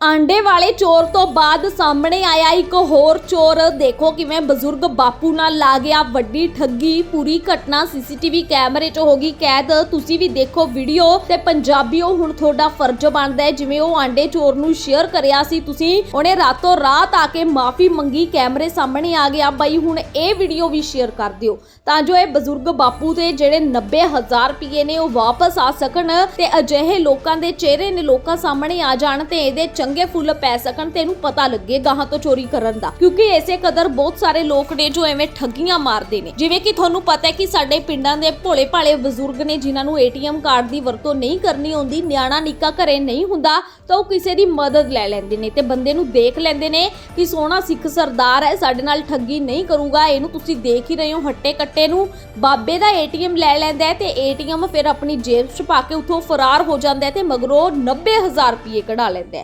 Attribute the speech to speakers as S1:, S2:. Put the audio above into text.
S1: ਆਂਡੇ ਵਾਲੇ ਚੋਰ ਤੋਂ ਬਾਅਦ ਸਾਹਮਣੇ ਆਇਆ ਇੱਕ ਹੋਰ ਚੋਰ। ਦੇਖੋ ਕਿਵੇਂ ਬਜ਼ੁਰਗ ਬਾਪੂ ਨਾਲ ਲਾ ਗਿਆ ਵੱਡੀ ਠੱਗੀ। ਪੂਰੀ ਘਟਨਾ ਸੀਸੀਟੀਵੀ ਕੈਮਰੇ 'ਚ ਹੋ ਗਈ। ਕੈਦ, ਤੁਸੀਂ ਵੀ ਦੇਖੋ ਵੀਡੀਓ ਤੇ ਪੰਜਾਬੀਓ ਹੁਣ ਤੁਹਾਡਾ ਫਰਜ਼ ਬਣਦਾ ਹੈ। ਜਿਵੇਂ ਉਹ ਆਂਡੇ ਚੋਰ ਨੂੰ ਸ਼ੇਅਰ ਕਰਿਆ ਸੀ, ਤੁਸੀਂ ਉਹਨੇ ਰਾਤੋਂ ਰਾਤ ਆ ਕੇ ਮਾਫੀ ਮੰਗੀ, ਕੈਮਰੇ ਸਾਹਮਣੇ ਆ ਗਿਆ। ਬਾਈ, ਹੁਣ ਇਹ ਵੀਡੀਓ ਵੀ ਸ਼ੇਅਰ ਕਰ ਦਿਓ। ਤਾਂ ਜੋ ਇਹ ਬਜ਼ੁਰਗ ਬਾਪੂ ਦੇ ਜਿਹੜੇ 90000 ਰੁਪਏ ਨੇ, ਉਹ ਵਾਪਸ ਆ ਸਕਣ ਤੇ ਅਜਿਹੇ ਲੋਕਾਂ ਦੇ ਚਿਹਰੇ ਨੇ ਲੋਕਾਂ ਸਾਹਮਣੇ ਆ ਜਾਣ ਤੇ ਇਹਦੇ ਚੰਗੇ ਫੁੱਲ ਪੈ ਸਕਣ ਤੇ ਇਹਨੂੰ ਪਤਾ ਲੱਗੇ ਗਾਹਾਂ ਤੋਂ ਚੋਰੀ ਕਰਨ ਦਾ। ਕਿਉਂਕਿ ਇਸੇ ਕਦਰ ਬਹੁਤ ਸਾਰੇ ਲੋਕ ਨੇ ਜੋ ਐਵੇਂ ਠੱਗੀਆਂ ਮਾਰਦੇ ਨੇ। ਜਿਵੇਂ ਕਿ ਤੁਹਾਨੂੰ ਪਤਾ ਹੈ ਕਿ ਸਾਡੇ ਪਿੰਡਾਂ ਦੇ ਭੋਲੇ ਭਾਲੇ ਬਜ਼ੁਰਗ ਨੇ ਜਿਨ੍ਹਾਂ ਨੂੰ ਏਟੀਐਮ ਕਾਰਡ ਦੀ ਵਰਤੋਂ ਨਹੀਂ ਕਰਨੀ ਆਉਂਦੀ, ਨਿਆਣਾ ਨਿੱਕਾ ਘਰੇ ਨਹੀਂ ਹੁੰਦਾ, ਤਾਂ ਉਹ ਕਿਸੇ ਦੀ ਮਦਦ ਲੈ ਲੈਂਦੇ ਨੇ ਤੇ ਬੰਦੇ ਨੂੰ ਦੇਖ ਲੈਂਦੇ ਨੇ ਕਿ ਸੋਹਣਾ ਸਿੱਖ ਸਰਦਾਰ ਹੈ, ਸਾਡੇ ਨਾਲ ਠੱਗੀ ਨਹੀਂ ਕਰੂਗਾ, ਇਹਨੂੰ ਤੁਸੀਂ ਦੇਖ ਹੀ ਰਹੇ ਹੋ ਹੱਟੇ ਕੱਟੇ ਨੂੰ। ਬਾਬੇ ਦਾ ਏਟੀਐਮ ਲੈ ਲੈਂਦਾ ਹੈ ਤੇ ਏਟੀਐਮ ਫਿਰ ਆਪਣੀ ਜੇਬ 'ਚ ਪਾ ਕੇ ਉੱਥੋਂ ਫਰਾਰ ਹੋ ਜਾਂਦਾ ਹੈ ਤੇ ਮਗਰੋਂ 90000 ਰੁਪਏ ਕਢਾ ਲੈਂਦਾ ਹੈ।